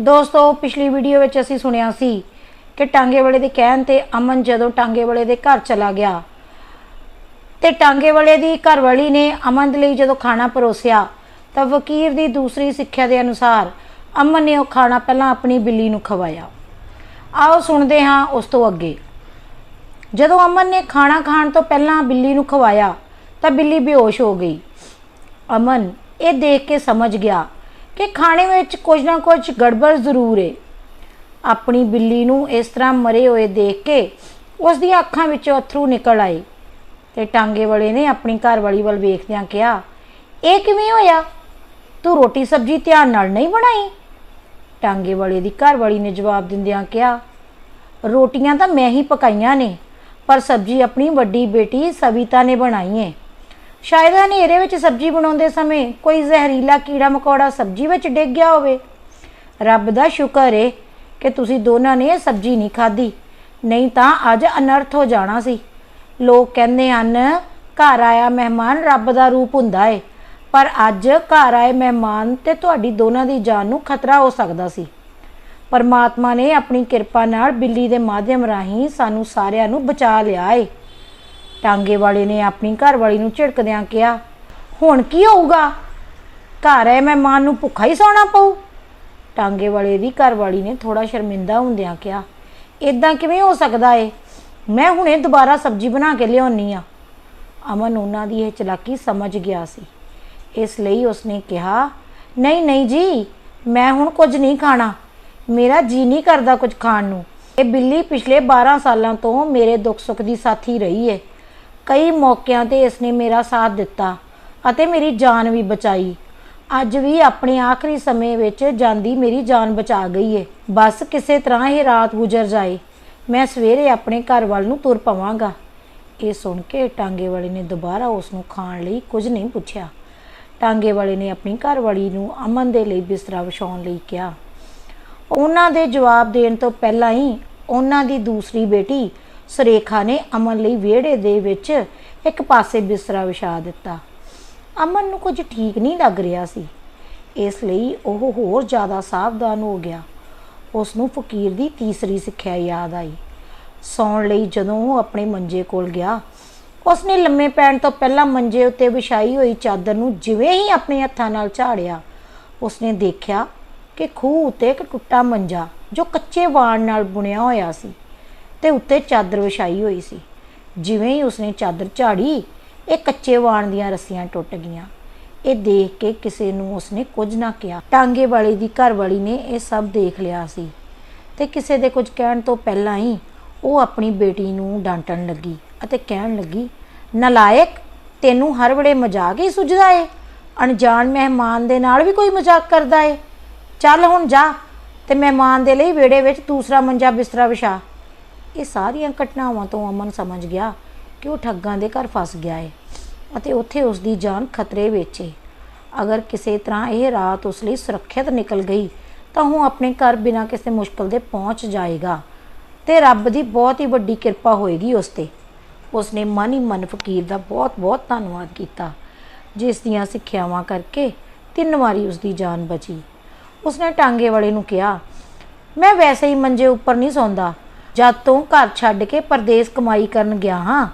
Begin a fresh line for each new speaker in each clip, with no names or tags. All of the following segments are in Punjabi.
ਦੋਸਤੋ, ਪਿਛਲੀ ਵੀਡੀਓ ਵਿੱਚ ਅਸੀਂ ਸੁਣਿਆ ਸੀ ਕਿ ਟਾਂਗੇ ਵਾਲੇ ਦੇ ਕਹਿਣ ਤੇ ਅਮਨ ਜਦੋਂ ਟਾਂਗੇ ਵਾਲੇ ਦੇ ਘਰ ਚਲਾ ਗਿਆ। ਤੇ ਟਾਂਗੇ ਵਾਲੇ ਦੀ ਘਰਵਾਲੀ ਨੇ ਅਮਨ ਦੇ ਲਈ ਜਦੋਂ ਖਾਣਾ ਪਰੋਸਿਆ, ਤਾਂ ਵਕੀਰ ਦੀ ਦੂਸਰੀ ਸਿੱਖਿਆ ਦੇ ਅਨੁਸਾਰ ਅਮਨ ਨੇ ਉਹ ਖਾਣਾ ਪਹਿਲਾਂ ਆਪਣੀ ਬਿੱਲੀ ਨੂੰ ਖਵਾਇਆ। ਆਓ ਸੁਣਦੇ ਹਾਂ ਉਸ ਤੋਂ ਅੱਗੇ। ਜਦੋਂ ਅਮਨ ਨੇ ਖਾਣਾ ਖਾਣ ਤੋਂ ਪਹਿਲਾਂ ਬਿੱਲੀ ਨੂੰ ਖਵਾਇਆ, ਤਾਂ ਬਿੱਲੀ ਬੇਹੋਸ਼ ਹੋ ਗਈ। ਅਮਨ ਇਹ ਦੇਖ ਕੇ ਸਮਝ ਗਿਆ ਕਿ ਖਾਣੇ ਵਿੱਚ ਕੁਝ ਨਾ ਕੁਝ ਗੜਬੜ ਜ਼ਰੂਰ ਹੈ ਆਪਣੀ ਬਿੱਲੀ ਨੂੰ ਇਸ ਤਰ੍ਹਾਂ ਮਰੇ ਹੋਏ ਦੇਖ ਕੇ ਉਸ ਦੀਆਂ ਅੱਖਾਂ ਵਿੱਚੋਂ ਅਥਰੂ ਨਿਕਲ ਆਏ ਤੇ ਟਾਂਗੇ ਵਾਲੇ ਨੇ ਆਪਣੀ ਘਰਵਾਲੀ ਵੱਲ ਵੇਖਦਿਆਂ ਕਿਹਾ, ਇਹ ਕਿਵੇਂ ਹੋਇਆ? ਤੂੰ ਰੋਟੀ ਸਬਜ਼ੀ ਧਿਆਨ ਨਾਲ ਨਹੀਂ ਬਣਾਈ? ਟਾਂਗੇ ਵਾਲੇ ਦੀ ਘਰਵਾਲੀ ਨੇ ਜਵਾਬ ਦਿੰਦਿਆਂ ਕਿਹਾ, ਰੋਟੀਆਂ ਤਾਂ ਮੈਂ ਹੀ ਪਕਾਈਆਂ ਨੇ, ਪਰ ਸਬਜ਼ੀ ਆਪਣੀ ਵੱਡੀ ਬੇਟੀ ਸਵਿਤਾ ਨੇ ਬਣਾਈ ਹੈ ਸ਼ਾਇਦ ਹਨੇਰੇ ਵਿੱਚ ਸਬਜ਼ੀ ਬਣਾਉਂਦੇ ਸਮੇਂ ਕੋਈ ਜ਼ਹਿਰੀਲਾ ਕੀੜਾ ਮਕੌੜਾ ਸਬਜ਼ੀ ਵਿੱਚ ਡਿੱਗ ਗਿਆ ਹੋਵੇ। ਰੱਬ ਦਾ ਸ਼ੁਕਰ ਏ ਕਿ ਤੁਸੀਂ ਦੋਨਾਂ ਨੇ ਸਬਜ਼ੀ ਨਹੀਂ ਖਾਧੀ। ਨਹੀਂ ਤਾਂ ਅੱਜ ਅਨਰਥ ਹੋ ਜਾਣਾ ਸੀ। ਲੋਕ ਕਹਿੰਦੇ ਹਨ, ਘਰ ਆਇਆ ਮਹਿਮਾਨ ਰੱਬ ਦਾ ਰੂਪ ਹੁੰਦਾ ਏ, ਪਰ ਅੱਜ ਘਰ ਆਏ ਮਹਿਮਾਨ ਤੇ ਤੁਹਾਡੀ ਦੋਨਾਂ ਦੀ ਜਾਨ ਨੂੰ ਖਤਰਾ ਹੋ ਸਕਦਾ ਸੀ। ਪਰਮਾਤਮਾ ਨੇ ਆਪਣੀ ਕਿਰਪਾ ਨਾਲ ਬਿੱਲੀ ਦੇ ਮਾਧਿਅਮ ਰਾਹੀਂ ਸਾਨੂੰ ਸਾਰਿਆਂ ਨੂੰ ਬਚਾ ਲਿਆ ਏ। ਟਾਂਗੇ ਵਾਲੇ ਨੇ ਆਪਣੀ ਘਰਵਾਲੀ ਨੂੰ ਝਿੜਕਦਿਆਂ ਕਿਹਾ, ਹੁਣ ਕੀ ਹੋਊਗਾ? ਘਰ ਆਏ ਮਹਿਮਾਨ ਨੂੰ ਭੁੱਖਾ ਹੀ ਸੌਣਾ ਪਊ। ਟਾਂਗੇ ਵਾਲੇ ਦੀ ਘਰਵਾਲੀ ਨੇ ਥੋੜਾ ਸ਼ਰਮਿੰਦਾ ਹੁੰਦਿਆਂ ਕਿਹਾ ਇਦਾਂ ਕਿਵੇਂ ਹੋ ਸਕਦਾ ਏ? ਮੈਂ ਹੁਣੇ ਦੁਬਾਰਾ ਸਬਜ਼ੀ ਬਣਾ ਕੇ ਲਿਆਉਣੀ ਆ। ਅਮਨ ਉਹਨਾਂ ਦੀ ਇਹ ਚਲਾਕੀ ਸਮਝ ਗਿਆ ਸੀ। ਇਸ ਲਈ ਉਸਨੇ ਕਿਹਾ, ਨਹੀਂ ਨਹੀਂ ਜੀ, ਮੈਂ ਹੁਣ ਕੁਝ ਨਹੀਂ ਖਾਣਾ। ਮੇਰਾ ਜੀ ਨਹੀਂ ਕਰਦਾ ਕੁਝ ਖਾਣ ਨੂੰ। ਇਹ ਬਿੱਲੀ ਪਿਛਲੇ 12 ਸਾਲਾਂ ਤੋਂ ਮੇਰੇ ਦੁੱਖ ਸੁੱਖ ਦੀ ਸਾਥੀ ਰਹੀ ਹੈ ਕਈ ਮੌਕਿਆਂ ਤੇ ਇਸਨੇ ਮੇਰਾ ਸਾਥ ਦਿੱਤਾ ਅਤੇ ਮੇਰੀ ਜਾਨ ਵੀ ਬਚਾਈ। ਅੱਜ ਵੀ ਆਪਣੇ ਆਖਰੀ ਸਮੇਂ ਵਿੱਚ ਜਾਂਦੀ ਮੇਰੀ ਜਾਨ ਬਚਾ ਗਈ ਏ। ਬਸ ਕਿਸੇ ਤਰ੍ਹਾਂ ਇਹ ਰਾਤ ਗੁਜ਼ਰ ਜਾਏ। ਮੈਂ ਸਵੇਰੇ ਆਪਣੇ ਘਰ ਵੱਲ ਨੂੰ ਤੁਰ ਪਵਾਂਗਾ। ਇਹ ਸੁਣ ਕੇ ਟਾਂਗੇ ਵਾਲੇ ਨੇ ਦੁਬਾਰਾ ਉਸ ਨੂੰ ਖਾਣ ਲਈ ਕੁਝ ਨਹੀਂ ਪੁੱਛਿਆ। ਟਾਂਗੇ ਵਾਲੇ ਨੇ ਆਪਣੀ ਘਰਵਾਲੀ ਨੂੰ ਅਮਨ ਦੇ ਲਈ ਬਿਸਤਰਾ ਵਿਛਾਉਣ ਲਈ ਕਿਹਾ। ਉਹਨਾਂ ਦੇ ਜਵਾਬ ਦੇਣ ਤੋਂ ਪਹਿਲਾਂ ਹੀ ਉਹਨਾਂ ਦੀ ਦੂਸਰੀ ਬੇਟੀ ਸਰੇਖਾ ਨੇ ਅਮਨ ਲਈ ਵਿਹੜੇ ਦੇ ਵਿੱਚ ਇੱਕ ਪਾਸੇ ਬਿਸਤਰਾ ਵਿਛਾ ਦਿੱਤਾ। ਅਮਨ ਨੂੰ ਕੁਝ ਠੀਕ ਨਹੀਂ ਲੱਗ ਰਿਹਾ ਸੀ। ਇਸ ਲਈ ਉਹ ਹੋਰ ਜ਼ਿਆਦਾ ਸਾਵਧਾਨ ਹੋ ਗਿਆ। ਉਸ ਨੂੰ ਫਕੀਰ ਦੀ ਤੀਸਰੀ ਸਿੱਖਿਆ ਯਾਦ ਆਈ। ਸੌਣ ਲਈ ਜਦੋਂ ਉਹ ਆਪਣੇ ਮੰਜੇ ਕੋਲ ਗਿਆ, ਉਸ ਨੇ ਲੰਮੇ ਪੈਣ ਤੋਂ ਪਹਿਲਾਂ ਮੰਜੇ ਉੱਤੇ ਵਿਛਾਈ ਹੋਈ ਚਾਦਰ ਨੂੰ ਜਿਵੇਂ ਹੀ ਆਪਣੇ ਹੱਥਾਂ ਨਾਲ ਝਾੜਿਆ, ਉਸ ਨੇ ਦੇਖਿਆ ਕਿ ਖੂਹ ਉੱਤੇ ਇੱਕ ਟੁੱਟਾ ਮੰਜਾ ਜੋ ਕੱਚੇ ਵਾਣ ਨਾਲ ਬੁਣਿਆ ਹੋਇਆ ਸੀ। ਤੇ ਉੱਤੇ ਚਾਦਰ ਵਿਛਾਈ ਹੋਈ ਸੀ। ਜਿਵੇਂ ਹੀ ਉਸਨੇ ਚਾਦਰ ਝਾੜੀ, ਇਹ ਕੱਚੇ ਵਾਣ ਦੀਆਂ ਰੱਸੀਆਂ ਟੁੱਟ ਗਈਆਂ। ਇਹ ਦੇਖ ਕੇ ਕਿਸੇ ਨੂੰ ਉਸਨੇ ਕੁਝ ਨਾ ਕਿਹਾ। ਟਾਂਗੇ ਵਾਲੇ ਦੀ ਘਰ ਵਾਲੀ ਨੇ ਇਹ ਸਭ ਦੇਖ ਲਿਆ ਸੀ। ਤੇ ਕਿਸੇ ਦੇ ਕੁਝ ਕਹਿਣ ਤੋਂ ਪਹਿਲਾਂ ਹੀ ਉਹ ਆਪਣੀ ਬੇਟੀ ਨੂੰ ਡਾਂਟਣ ਲੱਗੀ ਅਤੇ ਕਹਿਣ ਲੱਗੀ, ਨਲਾਇਕ, ਤੈਨੂੰ ਹਰ ਵੇਲੇ ਮਜ਼ਾਕ ਹੀ ਸੁਝਦਾ ਏ। ਅਣਜਾਣ ਮਹਿਮਾਨ ਦੇ ਨਾਲ ਵੀ ਕੋਈ ਮਜ਼ਾਕ ਕਰਦਾ ਏ। ਚੱਲ ਹੁਣ ਜਾ ਤੇ ਮਹਿਮਾਨ ਦੇ ਲਈ ਵਿਹੜੇ ਵਿੱਚ ਦੂਸਰਾ ਮੰਜਾ ਬਿਸਤਰਾ ਵਿਛਾ। ਇਹ ਸਾਰੀਆਂ ਘਟਨਾਵਾਂ ਤੋਂ ਅਮਨ ਸਮਝ ਗਿਆ ਕਿ ਉਹ ਠੱਗਾਂ ਦੇ ਘਰ ਫਸ ਗਿਆ ਏ ਅਤੇ ਉੱਥੇ ਉਸ ਦੀ ਜਾਨ ਖਤਰੇ ਵਿੱਚ ਏ। ਅਗਰ ਕਿਸੇ ਤਰ੍ਹਾਂ ਇਹ ਰਾਤ ਉਸ ਲਈ ਸੁਰੱਖਿਅਤ ਨਿਕਲ ਗਈ, ਤਾਂ ਉਹ ਆਪਣੇ ਘਰ ਬਿਨਾਂ ਕਿਸੇ ਮੁਸ਼ਕਲ ਦੇ ਪਹੁੰਚ ਜਾਏਗਾ ਤੇ ਰੱਬ ਦੀ ਬਹੁਤ ਹੀ ਵੱਡੀ ਕਿਰਪਾ ਹੋਏਗੀ ਉਸ ਤੇ। ਉਸਨੇ ਮਨ ਹੀ ਮਨ ਫਕੀਰ ਦਾ ਬਹੁਤ-ਬਹੁਤ ਧੰਨਵਾਦ ਕੀਤਾ, ਜਿਸ ਦੀਆਂ ਸਿੱਖਿਆਵਾਂ ਕਰਕੇ ਤਿੰਨ ਵਾਰੀ ਉਸ ਦੀ ਜਾਨ ਬਚੀ। ਉਸਨੇ ਟਾਂਗੇ ਵਾਲੇ ਨੂੰ ਕਿਹਾ, ਮੈਂ ਵੈਸੇ ਹੀ ਮੰਜੇ ਉੱਪਰ ਨਹੀਂ ਸੌਂਦਾ। ਜਦ ਤੋਂ ਘਰ ਛੱਡ ਕੇ ਪਰਦੇਸ ਕਮਾਈ ਕਰਨ ਗਿਆ ਹਾਂ,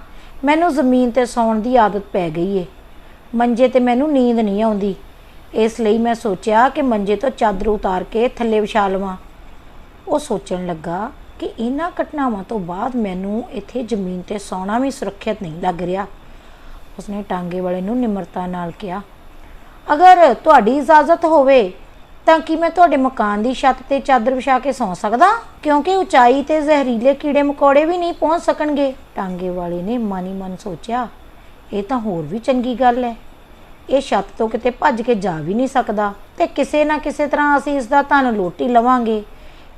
ਮੈਨੂੰ ਜ਼ਮੀਨ ਤੇ ਸੌਣ ਦੀ ਆਦਤ ਪੈ ਗਈ ਏ। ਮੰਜੇ ਤੇ ਮੈਨੂੰ ਨੀਂਦ ਨਹੀਂ ਆਉਂਦੀ। ਇਸ ਲਈ ਮੈਂ ਸੋਚਿਆ ਕਿ ਮੰਜੇ ਤੋਂ ਚਾਦਰ ਉਤਾਰ ਕੇ ਥੱਲੇ ਵਿਛਾ ਲਵਾਂ। ਉਹ ਸੋਚਣ ਲੱਗਾ ਕਿ ਇਹਨਾਂ ਘਟਨਾਵਾਂ ਤੋਂ ਬਾਅਦ ਮੈਨੂੰ ਇੱਥੇ ਜ਼ਮੀਨ ਤੇ ਸੌਣਾ ਵੀ ਸੁਰੱਖਿਅਤ ਨਹੀਂ ਲੱਗ ਰਿਹਾ। ਉਸਨੇ ਟਾਂਗੇ ਵਾਲੇ ਨੂੰ ਨਿਮਰਤਾ ਨਾਲ ਕਿਹਾ, ਅਗਰ ਤੁਹਾਡੀ ਇਜਾਜ਼ਤ ਹੋਵੇ ਤਾਂ ਕੀ ਮੈਂ ਤੁਹਾਡੇ ਮਕਾਨ ਦੀ ਛੱਤ ਤੇ ਚਾਦਰ ਵਿਛਾ ਕੇ ਸੌਂ ਸਕਦਾ? ਕਿਉਂਕਿ ਉਚਾਈ ਤੇ ਜ਼ਹਿਰੀਲੇ ਕੀੜੇ ਮਕੌੜੇ ਵੀ ਨਹੀਂ ਪਹੁੰਚ ਸਕਣਗੇ। ਟਾਂਗੇ ਵਾਲੇ ਨੇ ਮਨ ਮਨ ਸੋਚਿਆ, ਇਹ ਤਾਂ ਹੋਰ ਵੀ ਚੰਗੀ ਗੱਲ ਹੈ। ਇਹ ਛੱਤ ਤੋਂ ਕਿਤੇ ਭੱਜ ਕੇ ਜਾ ਵੀ ਨਹੀਂ ਸਕਦਾ ਤੇ ਕਿਸੇ ਨਾ ਕਿਸੇ ਤਰ੍ਹਾਂ ਅਸੀਂ ਇਸ ਦਾ ਧਨ ਲੋਟੀ ਲਵਾਂਗੇ।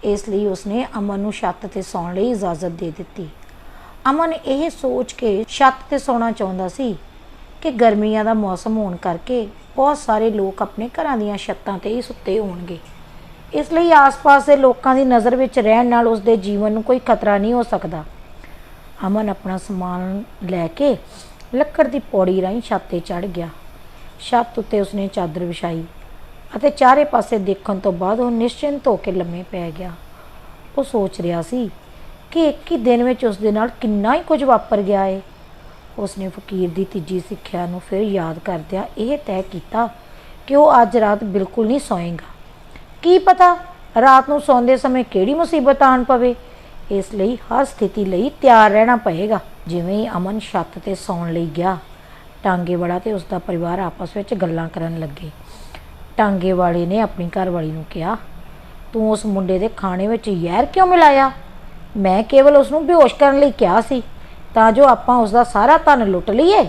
ਇਸ ਲਈ ਉਸਨੇ ਅਮਨ ਨੂੰ ਛੱਤ ਤੇ ਸੌਣ ਲਈ ਇਜਾਜ਼ਤ ਦੇ ਦਿੱਤੀ। ਅਮਨ ਇਹ ਸੋਚ ਕੇ ਛੱਤ ਤੇ ਸੌਣਾ ਚਾਹੁੰਦਾ ਸੀ ਕਿ ਗਰਮੀਆਂ ਦਾ ਮੌਸਮ ਹੋਣ ਕਰਕੇ ਬਹੁਤ ਸਾਰੇ ਲੋਕ ਆਪਣੇ ਘਰਾਂ ਦੀਆਂ ਛੱਤਾਂ ਤੇ ਹੀ ਸੁੱਤੇ ਹੋਣਗੇ। ਇਸ ਲਈ ਆਸ-ਪਾਸ ਦੇ ਲੋਕਾਂ ਦੀ ਨਜ਼ਰ ਵਿੱਚ ਰਹਿਣ ਨਾਲ ਉਸ ਦੇ ਜੀਵਨ ਨੂੰ ਕੋਈ ਖਤਰਾ ਨਹੀਂ ਹੋ ਸਕਦਾ। ਅਮਨ ਆਪਣਾ ਸਮਾਨ ਲੈ ਕੇ ਲੱਕੜ ਦੀ ਪੌੜੀ ਰਾਹੀਂ ਛੱਤ ਤੇ ਚੜ ਗਿਆ। ਛੱਤ ਉੱਤੇ ਉਸਨੇ ਚਾਦਰ ਵਿਛਾਈ ਅਤੇ ਚਾਰੇ ਪਾਸੇ ਦੇਖਣ ਤੋਂ ਬਾਅਦ ਉਹ ਨਿਸ਼ਚਿੰਤ ਹੋ ਕੇ ਲੰਮੇ ਪੈ ਗਿਆ। ਉਹ ਸੋਚ ਰਿਹਾ ਸੀ ਕਿ ਇੱਕ ਹੀ ਦਿਨ ਵਿੱਚ ਉਸ ਦੇ ਨਾਲ ਕਿੰਨਾ ਹੀ ਕੁਝ ਵਾਪਰ ਗਿਆ ਏ। ਉਸਨੇ ਫਕੀਰ ਦੀ ਤੀਜੀ ਸਿੱਖਿਆ ਨੂੰ ਫਿਰ ਯਾਦ ਕਰਦਿਆਂ ਇਹ ਤੈਅ ਕੀਤਾ ਕਿ ਉਹ ਅੱਜ ਰਾਤ ਬਿਲਕੁਲ ਨਹੀਂ ਸੌਏਗਾ। ਕੀ ਪਤਾ ਰਾਤ ਨੂੰ ਸੌਂਦੇ ਸਮੇਂ ਕਿਹੜੀ ਮੁਸੀਬਤ ਆਣ ਪਵੇ? ਇਸ ਲਈ ਹਰ ਸਥਿਤੀ ਲਈ ਤਿਆਰ ਰਹਿਣਾ ਪਏਗਾ, ਜਿਵੇਂ ਹੀ ਅਮਨ ਛੱਤ ਤੇ ਸੌਣ ਲਈ ਗਿਆ। ਟਾਂਗੇ ਵਾਲਾ ਤੇ ਉਸ ਦਾ ਪਰਿਵਾਰ ਆਪਸ ਵਿੱਚ ਗੱਲਾਂ ਕਰਨ ਲੱਗੇ। ਟਾਂਗੇ ਵਾਲੇ ਨੇ ਆਪਣੀ ਘਰਵਾਲੀ ਨੂੰ ਕਿਹਾ, ਤੂੰ ਉਸ ਮੁੰਡੇ ਦੇ ਖਾਣੇ ਵਿੱਚ ਜ਼ਹਿਰ ਕਿਉਂ ਮਿਲਾਇਆ? ਮੈਂ ਕੇਵਲ ਉਸ ਨੂੰ ਬੇਹੋਸ਼ ਕਰਨ ਲਈ ਕਿਹਾ ਸੀ। ਤਾਂ ਜੋ ਆਪਾਂ ਉਸ ਦਾ ਸਾਰਾ ਧਨ ਲੁੱਟ ਲਈਏ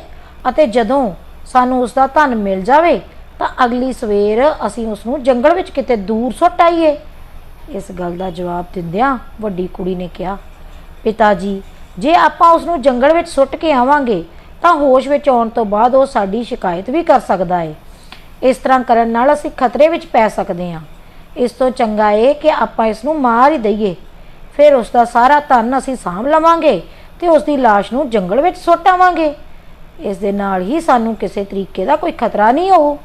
ਅਤੇ ਜਦੋਂ ਸਾਨੂੰ ਉਸ ਦਾ ਧਨ ਮਿਲ ਜਾਵੇ, ਤਾਂ ਅਗਲੀ ਸਵੇਰ ਅਸੀਂ ਉਸ ਨੂੰ ਜੰਗਲ ਵਿੱਚ ਕਿਤੇ ਦੂਰ ਸੁੱਟ ਆਈਏ। ਇਸ ਗੱਲ ਦਾ ਜਵਾਬ ਦਿੰਦਿਆਂ ਵੱਡੀ ਕੁੜੀ ਨੇ ਕਿਹਾ, ਪਿਤਾ ਜੀ, ਜੇ ਆਪਾਂ ਉਸ ਨੂੰ ਜੰਗਲ ਵਿੱਚ ਸੁੱਟ ਕੇ ਆਵਾਂਗੇ, ਤਾਂ ਹੋਸ਼ ਵਿੱਚ ਆਉਣ ਤੋਂ ਬਾਅਦ ਉਹ ਸਾਡੀ ਸ਼ਿਕਾਇਤ ਵੀ ਕਰ ਸਕਦਾ ਹੈ ਇਸ ਤਰ੍ਹਾਂ ਕਰਨ ਨਾਲ ਅਸੀਂ ਖਤਰੇ ਵਿੱਚ ਪੈ ਸਕਦੇ ਹਾਂ ਇਸ ਤੋਂ ਚੰਗਾ ਇਹ ਕਿ ਆਪਾਂ ਇਸ ਨੂੰ ਮਾਰ ਹੀ ਦਈਏ। ਫਿਰ ਉਸ ਦਾ ਸਾਰਾ ਧਨ ਅਸੀਂ ਸਾਂਭ ਲਵਾਂਗੇ ਤੇ ਉਸ ਦੀ লাশ ਨੂੰ ਜੰਗਲ ਵਿੱਚ ਸੁੱਟ ਆਵਾਂਗੇ। ਇਸ ਦੇ ਨਾਲ ਹੀ ਸਾਨੂੰ ਕਿਸੇ ਤਰੀਕੇ ਦਾ ਕੋਈ ਖਤਰਾ ਨਹੀਂ ਹੋ।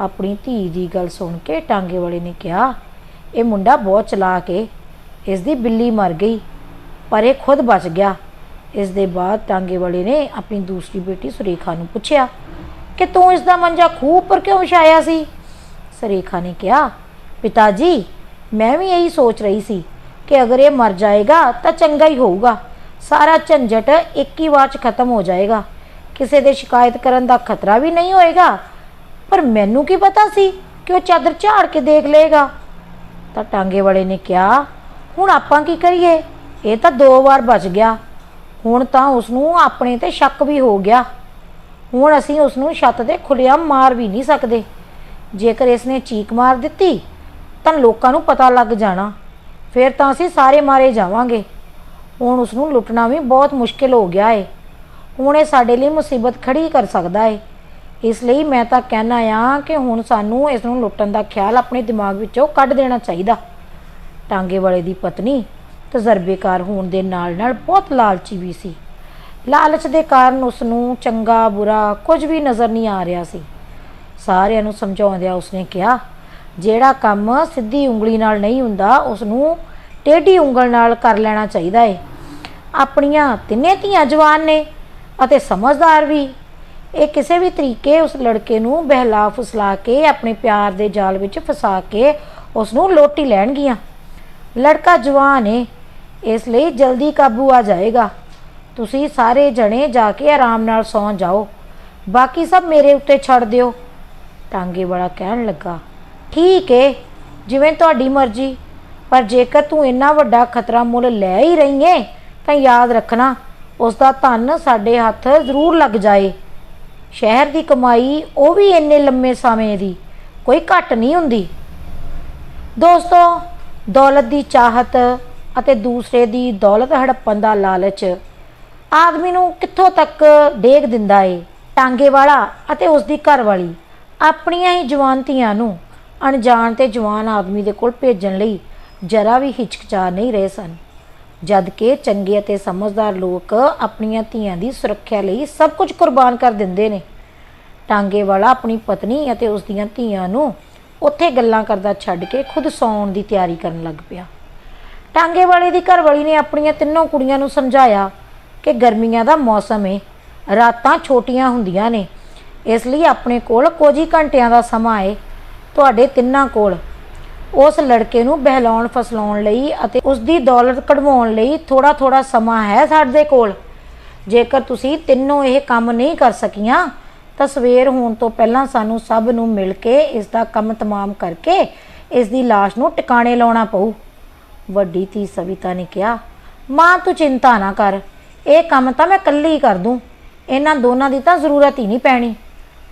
ਆਪਣੀ ਧੀ ਦੀ ਗੱਲ ਸੁਣ ਕੇ ਟਾਂਗੇ ਵਾਲੇ ਨੇ ਕਿਹਾ, ਇਹ ਮੁੰਡਾ ਬਹੁਤ ਚਲਾਕ ਏ। ਇਸ ਦੀ ਬਿੱਲੀ ਮਰ ਗਈ, ਪਰ ਇਹ ਖੁਦ ਬਚ ਗਿਆ। ਇਸ ਦੇ ਬਾਅਦ ਟਾਂਗੇ ਵਾਲੇ ਨੇ ਆਪਣੀ ਦੂਸਰੀ ਬੇਟੀ ਸੁਰੇਖਾ ਨੂੰ ਪੁੱਛਿਆ, ਕਿ ਤੂੰ ਇਸ ਦਾ ਮੰਜਾ ਖੂਹ ਉੱਪਰ ਕਿਉਂ ਵਿਛਾਇਆ ਸੀ? ਸੁਰੇਖਾ ਨੇ ਕਿਹਾ, ਪਿਤਾ ਜੀ, ਮੈਂ ਵੀ ਇਹੀ ਸੋਚ ਰਹੀ ਸੀ ਕਿ ਅਗਰ ਇਹ ਮਰ ਜਾਏਗਾ ਤਾਂ ਚੰਗਾ ਹੀ ਹੋਊਗਾ। ਸਾਰਾ ਝੰਜਟ ਇੱਕ ਹੀ ਵਾਰ ਚ ਖਤਮ ਹੋ ਜਾਏਗਾ। ਕਿਸੇ ਦੇ ਸ਼ਿਕਾਇਤ ਕਰਨ ਦਾ ਖਤਰਾ ਵੀ ਨਹੀਂ ਹੋਏਗਾ। ਪਰ ਮੈਨੂੰ ਕੀ ਪਤਾ ਸੀ ਕਿ ਉਹ ਚਾਦਰ ਝਾੜ ਕੇ ਦੇਖ ਲਏਗਾ? ਤਾਂ ਟਾਂਗੇ ਵਾਲੇ ਨੇ ਕਿਹਾ, ਹੁਣ ਆਪਾਂ ਕੀ ਕਰੀਏ? ਇਹ ਤਾਂ ਦੋ ਵਾਰ ਬਚ ਗਿਆ। ਹੁਣ ਤਾਂ ਉਸ ਨੂੰ ਆਪਣੇ ਤੇ ਸ਼ੱਕ ਵੀ ਹੋ ਗਿਆ। ਹੁਣ ਅਸੀਂ ਉਸ ਨੂੰ ਛੱਤ ਤੇ ਖੁੱਲਿਆ ਮਾਰ ਵੀ ਨਹੀਂ ਸਕਦੇ। ਜੇਕਰ ਇਸ ਨੇ ਚੀਕ ਮਾਰ ਦਿੱਤੀ, ਤਾਂ ਲੋਕਾਂ ਨੂੰ ਪਤਾ ਲੱਗ ਜਾਣਾ। ਫਿਰ ਤਾਂ ਅਸੀਂ ਸਾਰੇ ਮਾਰੇ ਜਾਵਾਂਗੇ। ਹੁਣ ਉਸ ਨੂੰ ਲੁੱਟਣਾ ਵੀ ਬਹੁਤ ਮੁਸ਼ਕਿਲ ਹੋ ਗਿਆ ਏ। ਹੁਣ ਇਹ ਸਾਡੇ ਲਈ ਮੁਸੀਬਤ ਖੜੀ ਕਰ ਸਕਦਾ ਏ। ਇਸ ਲਈ ਮੈਂ ਤਾਂ ਕਹਿਣਾ ਆ ਕਿ ਹੁਣ ਸਾਨੂੰ ਇਸ ਨੂੰ ਲੁੱਟਣ ਦਾ ਖਿਆਲ ਆਪਣੇ ਦਿਮਾਗ ਵਿੱਚੋਂ ਕੱਢ ਦੇਣਾ ਚਾਹੀਦਾ। ਟਾਂਗੇ ਵਾਲੇ ਦੀ ਪਤਨੀ ਤਜਰਬੇਕਾਰ ਹੋਣ ਦੇ ਨਾਲ-ਨਾਲ ਬਹੁਤ ਲਾਲਚੀ ਵੀ ਸੀ। ਲਾਲਚ ਦੇ ਕਾਰਨ ਉਸ ਨੂੰ ਚੰਗਾ, ਬੁਰਾ ਕੁਝ ਵੀ ਨਜ਼ਰ ਨਹੀਂ ਆ ਰਿਹਾ ਸੀ। ਸਾਰਿਆਂ ਨੂੰ ਸਮਝਾਉਂਦਿਆਂ ਉਸਨੇ ਕਿਹਾ, ਜਿਹੜਾ ਕੰਮ ਸਿੱਧੀ ਉਂਗਲੀ ਨਾਲ ਨਹੀਂ ਹੁੰਦਾ ਉਸ ਨੂੰ ਟੇਢੀ ਉਂਗਲ ਨਾਲ ਕਰ ਲੈਣਾ ਚਾਹੀਦਾ ਏ। ਆਪਣੀਆਂ ਤਿੰਨੇ ਧੀਆਂ ਜਵਾਨ ਨੇ ਅਤੇ ਸਮਝਦਾਰ ਵੀ। ਇਹ ਕਿਸੇ ਵੀ ਤਰੀਕੇ ਉਸ ਲੜਕੇ ਨੂੰ ਬਹਿਲਾ ਫੁਸਲਾ ਕੇ ਆਪਣੇ ਪਿਆਰ ਦੇ ਜਾਲ ਵਿੱਚ ਫਸਾ ਕੇ ਉਸ ਨੂੰ ਲੋਟੀ ਲੈਣਗੀਆਂ। ਲੜਕਾ ਜਵਾਨ ਏ, ਇਸ ਲਈ ਜਲਦੀ ਕਾਬੂ ਆ ਜਾਏਗਾ। ਤੁਸੀਂ ਸਾਰੇ ਜਣੇ ਜਾ ਕੇ ਆਰਾਮ ਨਾਲ ਸੌਂ ਜਾਓ। ਬਾਕੀ ਸਭ ਮੇਰੇ ਉੱਤੇ ਛੱਡ ਦਿਓ। ਟਾਂਗੇ ਵਾਲਾ ਕਹਿਣ ਲੱਗਾ, ਠੀਕ ਏ, ਜਿਵੇਂ ਤੁਹਾਡੀ ਮਰਜ਼ੀ। ਪਰ ਜੇਕਰ ਤੂੰ ਇੰਨਾ ਵੱਡਾ ਖਤਰਾ ਮੁੱਲ ਲੈ ਹੀ ਰਹੀ ਏ, ਤਾਂ ਯਾਦ ਰੱਖਣਾ ਉਸ ਦਾ ਧਨ ਸਾਡੇ ਹੱਥ ਜ਼ਰੂਰ ਲੱਗ ਜਾਏ। ਸ਼ਹਿਰ ਦੀ ਕਮਾਈ ਉਹ ਵੀ ਇੰਨੇ ਲੰਮੇ ਸਮੇਂ ਦੀ, ਕੋਈ ਘੱਟ ਨਹੀਂ ਹੁੰਦੀ। ਦੋਸਤੋ, ਦੌਲਤ ਦੀ ਚਾਹਤ ਅਤੇ ਦੂਸਰੇ ਦੀ ਦੌਲਤ ਹੜੱਪਣ ਦਾ ਲਾਲਚ ਆਦਮੀ ਨੂੰ ਕਿੱਥੋਂ ਤੱਕ ਡੇਗ ਦਿੰਦਾ ਏ? ਟਾਂਗੇ ਵਾਲਾ ਅਤੇ ਉਸ ਦੀ ਘਰਵਾਲੀ ਆਪਣੀਆਂ ਹੀ ਜਵਾਨ ਧੀਆਂ ਨੂੰ ਅਣਜਾਣ ਤੇ ਜਵਾਨ ਆਦਮੀ ਦੇ ਕੋਲ ਭੇਜਣ ਲਈ ਜਰਾ ਵੀ ਹਿਚਕਚਾ ਨਹੀਂ ਰਹੇ ਸਨ। ਜਦ ਕਿ ਚੰਗੇ ਅਤੇ ਸਮਝਦਾਰ ਲੋਕ ਆਪਣੀਆਂ ਧੀਆਂ ਦੀ ਸੁਰੱਖਿਆ ਲਈ ਸਭ ਕੁਝ ਕੁਰਬਾਨ ਕਰ ਦਿੰਦੇ ਨੇ। ਟਾਂਗੇ ਵਾਲਾ ਆਪਣੀ ਪਤਨੀ ਅਤੇ ਉਸ ਦੀਆਂ ਧੀਆਂ ਨੂੰ ਉੱਥੇ ਗੱਲਾਂ ਕਰਦਾ ਛੱਡ ਕੇ ਖੁਦ ਸੌਣ ਦੀ ਤਿਆਰੀ ਕਰਨ ਲੱਗ ਪਿਆ। ਟਾਂਗੇ ਵਾਲੇ ਦੀ ਘਰਵਾਲੀ ਨੇ ਆਪਣੀਆਂ ਤਿੰਨੋਂ ਕੁੜੀਆਂ ਨੂੰ ਸਮਝਾਇਆ ਕਿ ਗਰਮੀਆਂ ਦਾ ਮੌਸਮ ਹੈ ਰਾਤਾਂ ਛੋਟੀਆਂ ਹੁੰਦੀਆਂ ਨੇ, ਇਸ ਲਈ ਆਪਣੇ ਕੋਲ ਕੁਝ ਹੀ ਘੰਟਿਆਂ ਦਾ ਸਮਾਂ ਹੈ ਤੁਹਾਡੇ ਤਿੰਨਾਂ ਕੋਲ ਉਸ ਲੜਕੇ ਨੂੰ ਬਹਿਲਾਉਣ, ਫਸਲਾਉਣ ਲਈ ਅਤੇ ਉਸ ਦੀ ਦੌਲਤ ਕਢਵਾਉਣ ਲਈ ਥੋੜਾ ਥੋੜਾ ਸਮਾਂ ਹੈ ਸਾਡੇ ਕੋਲ। ਜੇਕਰ ਤੁਸੀਂ ਤਿੰਨੋਂ ਇਹ ਕੰਮ ਨਹੀਂ ਕਰ ਸਕੀਆਂ, ਤਾਂ ਸਵੇਰ ਹੋਣ ਤੋਂ ਪਹਿਲਾਂ ਸਾਨੂੰ ਸਭ ਨੂੰ ਮਿਲ ਕੇ ਇਸ ਦਾ ਕੰਮ ਤਮਾਮ ਕਰਕੇ ਇਸ ਦੀ লাশ ਨੂੰ ਟਿਕਾਣੇ ਲਾਉਣਾ ਪਊ। ਵੱਡੀ ਧੀ ਸਵਿਤਾ ਨੇ ਕਿਹਾ, ਮਾਂ, ਤੂੰ ਚਿੰਤਾ ਨਾ ਕਰ। ਇਹ ਕੰਮ ਤਾਂ ਮੈਂ ਇਕੱਲੀ ਕਰ ਦੂੰ। ਇਹਨਾਂ ਦੋਨਾਂ ਦੀ ਤਾਂ ਜ਼ਰੂਰਤ ਹੀ ਨਹੀਂ ਪੈਣੀ।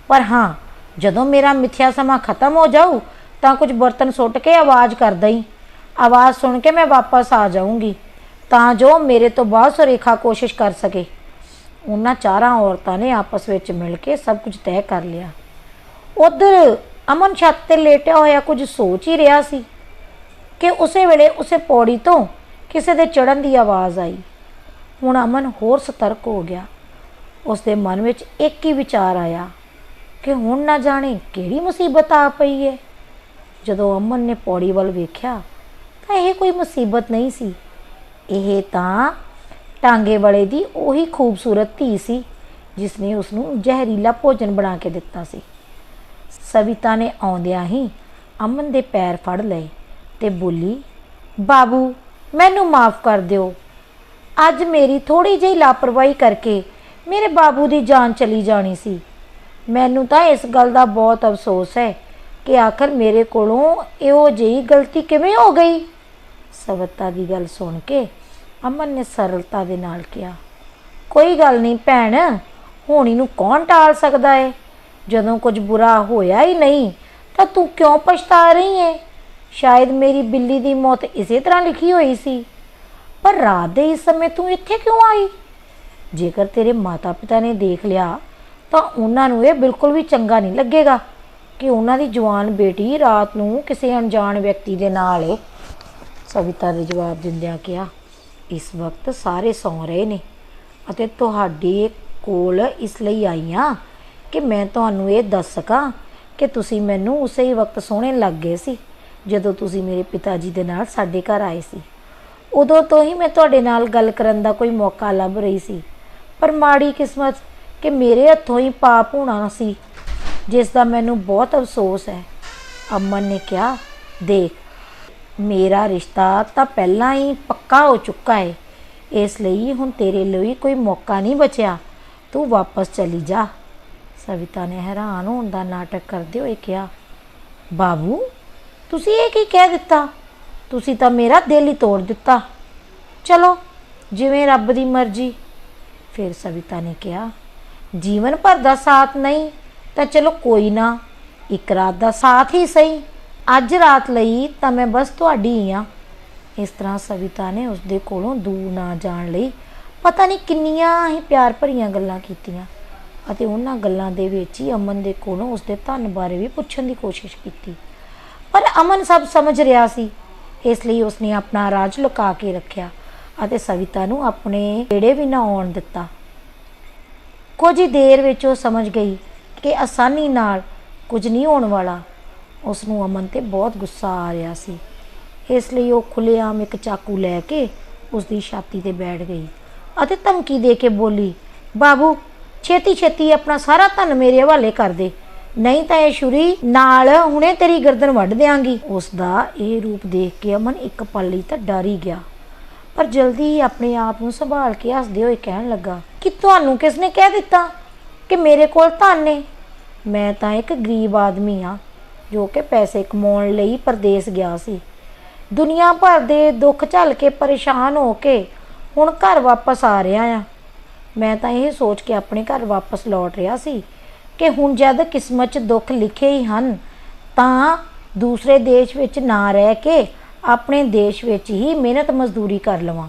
ਪਰ ਹਾਂ, ਜਦੋਂ ਮੇਰਾ ਮਿੱਥਿਆ ਸਮਾਂ ਖਤਮ ਹੋ ਜਾਊ ਤਾਂ ਕੁਝ ਬਰਤਨ ਸੁੱਟ ਕੇ ਆਵਾਜ਼ ਕਰ ਦਈ ਆਵਾਜ਼ ਸੁਣ ਕੇ ਮੈਂ ਵਾਪਸ ਆ ਜਾਊਂਗੀ, ਤਾਂ ਜੋ ਮੇਰੇ ਤੋਂ ਬਾਅਦ ਸੁਰੇਖਾ ਕੋਸ਼ਿਸ਼ ਕਰ ਸਕੇ। ਉਹਨਾਂ ਚਾਰਾਂ ਔਰਤਾਂ ਨੇ ਆਪਸ ਵਿੱਚ ਮਿਲ ਕੇ ਸਭ ਕੁਝ ਤੈਅ ਕਰ ਲਿਆ। ਉਧਰ ਅਮਨ ਛੱਤ ਤੇ ਲੇਟਿਆ ਹੋਇਆ ਕੁਝ ਸੋਚ ਹੀ ਰਿਹਾ ਸੀ ਕਿ ਉਸੇ ਵੇਲੇ ਉਸੇ ਪੌੜੀ ਤੋਂ ਕਿਸੇ ਦੇ ਚੜਨ ਦੀ ਆਵਾਜ਼ ਆਈ। ਹੁਣ ਅਮਨ ਹੋਰ ਸਤਰਕ ਹੋ ਗਿਆ। ਉਸ ਦੇ ਮਨ ਵਿੱਚ ਇੱਕ ਹੀ ਵਿਚਾਰ ਆਇਆ ਕਿ ਹੁਣ ਨਾ ਜਾਣੇ ਕਿਹੜੀ ਮੁਸੀਬਤ ਆ ਪਈ ਹੈ ਜਦੋਂ ਅਮਨ ਨੇ ਪੌੜੀ ਵੱਲ ਵੇਖਿਆ ਤਾਂ ਇਹ ਕੋਈ ਮੁਸੀਬਤ ਨਹੀਂ ਸੀ। ਇਹ ਤਾਂ ਟਾਂਗੇ ਵਾਲੇ ਦੀ ਉਹੀ ਖੂਬਸੂਰਤ ਧੀ ਸੀ ਜਿਸ ਨੇ ਉਸ ਨੂੰ ਜ਼ਹਿਰੀਲਾ ਭੋਜਨ ਬਣਾ ਕੇ ਦਿੱਤਾ ਸੀ। ਸਵਿਤਾ ਨੇ ਆਉਂਦਿਆਂ ਹੀ ਅਮਨ ਦੇ ਪੈਰ ਫੜ ਲਏ ਤੇ ਬੋਲੀ, ਬਾਬੂ, ਮੈਨੂੰ ਮਾਫ ਕਰ ਦਿਓ। ਅੱਜ ਮੇਰੀ ਥੋੜੀ ਜਿਹੀ ਲਾਪਰਵਾਹੀ ਕਰਕੇ ਮੇਰੇ ਬਾਬੂ ਦੀ ਜਾਨ ਚਲੀ ਜਾਣੀ ਸੀ। ਮੈਨੂੰ ਤਾਂ ਇਸ ਗੱਲ ਦਾ ਬਹੁਤ ਅਫਸੋਸ ਹੈ ਕਿ ਆਖਰ ਮੇਰੇ ਕੋਲੋਂ ਇਹੋ ਜਿਹੀ ਗਲਤੀ ਕਿਵੇਂ ਹੋ ਗਈ? ਸਵਿਤਾ ਦੀ ਗੱਲ ਸੁਣ ਕੇ ਅਮਨ ਨੇ ਸਰਲਤਾ ਦੇ ਨਾਲ ਕਿਹਾ, ਕੋਈ ਗੱਲ ਨਹੀਂ ਭੈਣ, ਹੋਣੀ ਨੂੰ ਕੌਣ ਟਾਲ ਸਕਦਾ ਹੈ ਜਦੋਂ ਕੁਝ ਬੁਰਾ ਹੋਇਆ ਹੀ ਨਹੀਂ, ਤਾਂ ਤੂੰ ਕਿਉਂ ਪਛਤਾ ਰਹੀ ਏ? ਸ਼ਾਇਦ ਮੇਰੀ ਬਿੱਲੀ ਦੀ ਮੌਤ ਇਸੇ ਤਰ੍ਹਾਂ ਲਿਖੀ ਹੋਈ ਸੀ। ਪਰ ਰਾਤ ਦੇ ਇਸ ਸਮੇਂ ਤੂੰ ਇੱਥੇ ਕਿਉਂ ਆਈ? ਜੇਕਰ ਤੇਰੇ ਮਾਤਾ-ਪਿਤਾ ਨੇ ਦੇਖ ਲਿਆ, ਤਾਂ ਉਹਨਾਂ ਨੂੰ ਇਹ ਬਿਲਕੁਲ ਵੀ ਚੰਗਾ ਨਹੀਂ ਲੱਗੇਗਾ। ਕਿ ਉਹਨਾਂ ਦੀ ਜਵਾਨ ਬੇਟੀ ਰਾਤ ਨੂੰ ਕਿਸੇ ਅਣਜਾਣ ਵਿਅਕਤੀ ਦੇ ਨਾਲ ਸਵਿਤਾ ਨੇ ਜਵਾਬ ਦਿੰਦਿਆਂ ਕਿਹਾ, ਇਸ ਵਕਤ ਸਾਰੇ ਸੌਂ ਰਹੇ ਨੇ ਅਤੇ ਤੁਹਾਡੇ ਕੋਲ ਇਸ ਲਈ ਆਈ ਹਾਂ ਕਿ ਮੈਂ ਤੁਹਾਨੂੰ ਇਹ ਦੱਸ ਸਕਾਂ ਕਿ ਤੁਸੀਂ ਮੈਨੂੰ ਉਸੇ ਹੀ ਵਕਤ ਸੋਹਣੇ ਲੱਗ ਗਏ ਸੀ ਜਦੋਂ ਤੁਸੀਂ ਮੇਰੇ ਪਿਤਾ ਜੀ ਦੇ ਨਾਲ ਸਾਡੇ ਘਰ ਆਏ ਸੀ। ਉਦੋਂ ਤੋਂ ਹੀ ਮੈਂ ਤੁਹਾਡੇ ਨਾਲ ਗੱਲ ਕਰਨ ਦਾ ਕੋਈ ਮੌਕਾ ਲੱਭ ਰਹੀ ਸੀ। ਪਰ ਮਾੜੀ ਕਿਸਮਤ ਕਿ ਮੇਰੇ ਹੱਥੋਂ ਹੀ ਪਾਪ ਹੋਣਾ ਸੀ ਜਿਸ ਦਾ ਮੈਨੂੰ ਬਹੁਤ ਅਫਸੋਸ ਹੈ। ਅਮਨ ਨੇ ਕਿਹਾ, ਦੇਖ, ਮੇਰਾ ਰਿਸ਼ਤਾ ਤਾਂ ਪਹਿਲਾਂ ਹੀ ਪੱਕਾ ਹੋ ਚੁੱਕਾ ਹੈ ਇਸ ਲਈ ਹੁਣ ਤੇਰੇ ਲਈ ਕੋਈ ਮੌਕਾ ਨਹੀਂ ਬਚਿਆ। ਤੂੰ ਵਾਪਸ ਚਲੀ ਜਾ। ਸਵਿਤਾ ਨੇ ਹੈਰਾਨ ਹੋਣ ਦਾ ਨਾਟਕ ਕਰਦੇ ਹੋਏ ਕਿਹਾ, ਬਾਬੂ, ਤੁਸੀਂ ਇਹ ਕੀ ਕਹਿ ਦਿੱਤਾ? ਤੁਸੀਂ ਤਾਂ ਮੇਰਾ ਦਿਲ ਹੀ ਤੋੜ ਦਿੱਤਾ। ਚਲੋ, ਜਿਵੇਂ ਰੱਬ ਦੀ ਮਰਜ਼ੀ। ਫਿਰ ਸਵਿਤਾ ਨੇ ਕਿਹਾ, ਜੀਵਨ ਭਰ ਦਾ ਸਾਥ ਨਹੀਂ ਤਾਂ ਚਲੋ ਕੋਈ ਨਾ, ਇੱਕ ਰਾਤ ਦਾ ਸਾਥ ਹੀ ਸਹੀ। ਅੱਜ ਰਾਤ ਲਈ ਤਾਂ ਮੈਂ ਬਸ ਤੁਹਾਡੀ ਹੀ ਆ। ਇਸ ਤਰ੍ਹਾਂ ਸਵਿਤਾ ਨੇ ਉਸ ਦੇ ਕੋਲੋਂ ਦੂਰ ਨਾ ਜਾਣ ਲਈ ਪਤਾ ਨਹੀਂ ਕਿੰਨੀਆਂ ਹੀ ਪਿਆਰ ਭਰੀਆਂ ਗੱਲਾਂ ਕੀਤੀਆਂ ਅਤੇ ਉਹਨਾਂ ਗੱਲਾਂ ਦੇ ਵਿੱਚ ਹੀ ਅਮਨ ਦੇ ਕੋਲੋਂ ਉਸ ਦੇ ਧਨ ਬਾਰੇ ਵੀ ਪੁੱਛਣ ਦੀ ਕੋਸ਼ਿਸ਼ ਕੀਤੀ। ਪਰ ਅਮਨ ਸਭ ਸਮਝ ਰਿਹਾ ਸੀ, ਇਸ ਲਈ ਉਸਨੇ ਆਪਣਾ ਰਾਜ ਲੁਕਾ ਕੇ ਰੱਖਿਆ ਅਤੇ ਸਵਿਤਾ ਨੂੰ ਆਪਣੇ ਨੇੜੇ ਵੀ ਨਾ ਆਉਣ ਦਿੱਤਾ। ਕੁਝ ਹੀ ਦੇਰ ਵਿੱਚ ਉਹ ਸਮਝ ਗਈ ਕਿ ਆਸਾਨੀ ਨਾਲ ਕੁਝ ਨਹੀਂ ਹੋਣ ਵਾਲਾ। ਉਸ ਨੂੰ ਅਮਨ ਤੇ ਬਹੁਤ ਗੁੱਸਾ ਆ ਰਿਹਾ ਸੀ। ਇਸ ਲਈ ਉਹ ਖੁੱਲ੍ਹੇਆਮ ਇੱਕ ਚਾਕੂ ਲੈ ਕੇ ਉਸ ਦੀ ਛਾਤੀ ਤੇ ਬੈਠ ਗਈ ਅਤੇ ਧਮਕੀ ਦੇ ਕੇ ਬੋਲੀ, ਬਾਬੂ, ਛੇਤੀ ਛੇਤੀ ਆਪਣਾ ਸਾਰਾ ਧਨ ਮੇਰੇ ਹਵਾਲੇ ਕਰ ਦੇ। ਨਹੀਂ ਤਾਂ ਇਹ ਛੁਰੀ ਨਾਲ ਹੁਣੇ ਤੇਰੀ ਗਰਦਨ ਵੱਢ ਦਿਆਂਗੀ। ਉਸ ਦਾ ਇਹ ਰੂਪ ਦੇਖ ਕੇ ਅਮਨ ਇੱਕ ਪਲ ਲਈ ਤਾਂ ਡਰ ਹੀ ਗਿਆ। ਪਰ ਜਲਦੀ ਹੀ ਆਪਣੇ ਆਪ ਨੂੰ ਸੰਭਾਲ ਕੇ ਹੱਸਦੇ ਹੋਏ ਕਹਿਣ ਲੱਗਾ, ਕਿ ਤੁਹਾਨੂੰ ਕਿਸ ਨੇ ਕਹਿ ਦਿੱਤਾ ਕਿ ਮੇਰੇ ਕੋਲ ਧਨ ਨੇ? ਮੈਂ ਤਾਂ ਇੱਕ ਗਰੀਬ ਆਦਮੀ ਆ ਜੋ ਕਿ ਪੈਸੇ ਕਮਾਉਣ ਲਈ ਪਰਦੇਸ ਗਿਆ ਸੀ। ਦੁਨੀਆ ਭਰ ਦੇ ਦੁੱਖ ਝੱਲ ਕੇ ਪਰੇਸ਼ਾਨ ਹੋ ਕੇ ਹੁਣ ਘਰ ਵਾਪਸ ਆ ਰਿਹਾ ਆ ਮੈਂ ਤਾਂ ਇਹ ਸੋਚ ਕੇ ਆਪਣੇ ਘਰ ਵਾਪਸ ਲੌਟ ਰਿਹਾ ਸੀ ਕਿ ਹੁਣ ਜਦ ਕਿਸਮਤ 'ਚ ਦੁੱਖ ਲਿਖੇ ਹੀ ਹਨ, ਤਾਂ ਦੂਸਰੇ ਦੇਸ਼ ਵਿੱਚ ਨਾ ਰਹਿ ਕੇ ਆਪਣੇ ਦੇਸ਼ ਵਿੱਚ ਹੀ ਮਿਹਨਤ ਮਜ਼ਦੂਰੀ ਕਰ ਲਵਾਂ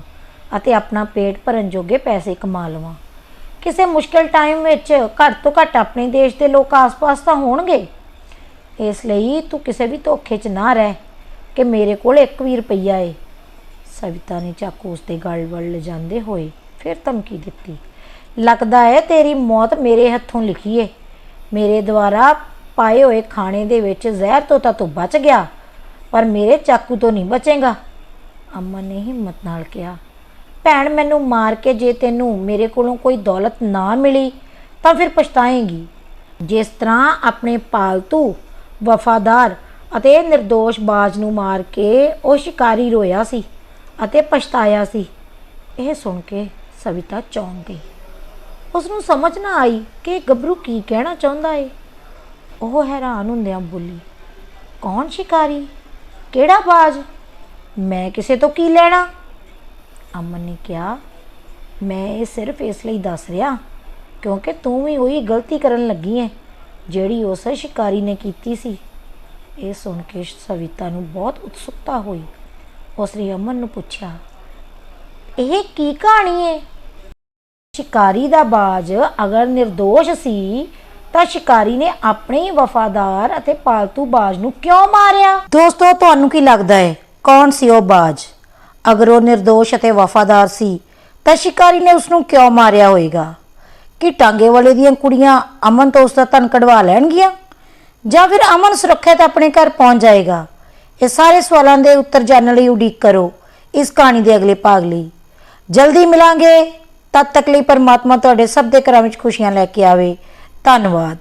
ਅਤੇ ਆਪਣਾ ਪੇਟ ਭਰਨ ਜੋਗੇ ਪੈਸੇ ਕਮਾ ਲਵਾਂ। ਕਿਸੇ ਮੁਸ਼ਕਲ ਟਾਈਮ ਵਿੱਚ ਘੱਟ ਤੋਂ ਘੱਟ ਆਪਣੇ ਦੇਸ਼ ਦੇ ਲੋਕ ਆਸ-ਪਾਸ ਤਾਂ ਹੋਣਗੇ। ਇਸ ਲਈ ਤੂੰ ਕਿਸੇ ਵੀ ਧੋਖੇ 'ਚ ਨਾ ਰਹਿ ਕਿ ਮੇਰੇ ਕੋਲ 1 ਵੀ ਰੁਪਈਆ ਏ। ਸਵਿਤਾ ਨੇ ਚਾਕੂ ਉਸ ਦੇ ਗਲ ਵੱਲ ਲਿਜਾਂਦੇ ਹੋਏ ਫਿਰ ਧਮਕੀ ਦਿੱਤੀ। ਲੱਗਦਾ ਹੈ ਤੇਰੀ ਮੌਤ ਮੇਰੇ ਹੱਥੋਂ ਲਿਖੀ ਏ। ਮੇਰੇ ਦੁਆਰਾ ਪਾਏ ਹੋਏ ਖਾਣੇ ਦੇ ਵਿੱਚ ਜ਼ਹਿਰ ਤੋਂ ਤਾਂ ਤੂੰ ਬਚ ਗਿਆ, ਪਰ ਮੇਰੇ ਚਾਕੂ ਤੋਂ ਨਹੀਂ ਬਚੇਗਾ। ਅਮਨ ਨੇ ਹਿੰਮਤ ਨਾਲ ਕਿਹਾ ਭੈਣ ਮੈਨੂੰ ਮਾਰ ਕੇ ਜੇ ਤੈਨੂੰ ਮੇਰੇ ਕੋਲੋਂ ਕੋਈ ਦੌਲਤ ਨਾ ਮਿਲੀ, ਤਾਂ ਫਿਰ ਪਛਤਾਏਂਗੀ। ਜਿਸ ਤਰ੍ਹਾਂ ਆਪਣੇ ਪਾਲਤੂ ਵਫਾਦਾਰ ਅਤੇ નિર્ਦੋਸ਼ ਬਾਜ ਨੂੰ ਮਾਰ ਕੇ ਉਹ ਸ਼ਿਕਾਰੀ ਰੋਇਆ ਸੀ ਅਤੇ ਪਛਤਾਇਆ ਸੀ। ਇਹ ਸੁਣ ਕੇ ਸਵਿਤਾ ਚੌਂਕ ਗਈ। ਉਸ ਨੂੰ ਸਮਝ ਨਾ ਆਈ ਕਿ ਗੱਭਰੂ ਕੀ ਕਹਿਣਾ ਚਾਹੁੰਦਾ ਏ। ਉਹ ਹੈਰਾਨ ਹੁੰਦਿਆਂ ਬੋਲੀ, ਕੌਣ ਸ਼ਿਕਾਰੀ? ਕਿਹੜਾ ਬਾਜ? ਮੈਂ ਕਿਸੇ ਤੋਂ ਕੀ ਲੈਣਾ? ਅਮਨ ਨੇ ਕਿਹਾ, ਮੈਂ ਇਹ ਸਿਰਫ ਇਸ ਲਈ ਦੱਸ ਰਿਹਾ ਕਿਉਂਕਿ ਤੂੰ ਵੀ ਉਹੀ ਗਲਤੀ ਕਰਨ ਲੱਗੀ ਹੈ, ਜਿਹੜੀ ਉਸ ਸ਼ਿਕਾਰੀ ਨੇ ਕੀਤੀ ਸੀ। ਇਹ ਸੁਣ ਕੇ ਸਵਿਤਾ ਨੂੰ ਬਹੁਤ ਉਤਸੁਕਤਾ ਹੋਈ। ਉਸ ਨੇ ਅਮਨ ਨੂੰ ਪੁੱਛਿਆ, ਇਹ ਕੀ ਕਹਾਣੀ ਹੈ ਸ਼ਿਕਾਰੀ ਦਾ ਬਾਜ ਅਗਰ નિર્ਦੋਸ਼ ਸੀ, ਤਾਂ ਸ਼ਿਕਾਰੀ ਨੇ ਆਪਣੇ ਹੀ ਵਫਾਦਾਰ ਅਤੇ ਪਾਲਤੂ ਬਾਜ ਨੂੰ ਕਿਉਂ ਮਾਰਿਆ? ਦੋਸਤੋ, ਤੁਹਾਨੂੰ ਕੀ ਲੱਗਦਾ ਹੈ ਕੌਣ ਸੀ ਉਹ ਬਾਜ? ਅਗਰ ਉਹ નિર્ਦੋਸ਼ ਅਤੇ ਵਫਾਦਾਰ ਸੀ, ਤਾਂ ਸ਼ਿਕਾਰੀ ਨੇ ਉਸ ਨੂੰ ਕਿਉਂ ਮਾਰਿਆ ਹੋਵੇਗਾ ਕਿ ਟਾਂਗੇ ਵਾਲੇ ਦੀਆਂ ਕੁੜੀਆਂ ਅਮਨ ਤੋਂ ਉਸ ਦਾ ਧਨ ਕਢਵਾ ਲੈਣਗੀਆਂ? ਜਾਂ ਫਿਰ ਅਮਨ ਸੁਰੱਖਿਅਤ ਆਪਣੇ ਘਰ ਪਹੁੰਚ ਜਾਏਗਾ? ਇਹ ਸਾਰੇ ਸਵਾਲਾਂ ਦੇ ਉੱਤਰ ਜਾਣਨ ਲਈ ਉਡੀਕ ਕਰੋ ਇਸ ਕਹਾਣੀ ਦੇ ਅਗਲੇ ਭਾਗ ਲਈ। ਜਲਦੀ ਮਿਲਾਂਗੇ। ਤਦ ਤੱਕ ਲਈ ਪਰਮਾਤਮਾ ਤੁਹਾਡੇ ਸਭ ਦੇ ਘਰਾਂ ਵਿੱਚ ਖੁਸ਼ੀਆਂ ਲੈ ਕੇ ਆਵੇ। ਧੰਨਵਾਦ।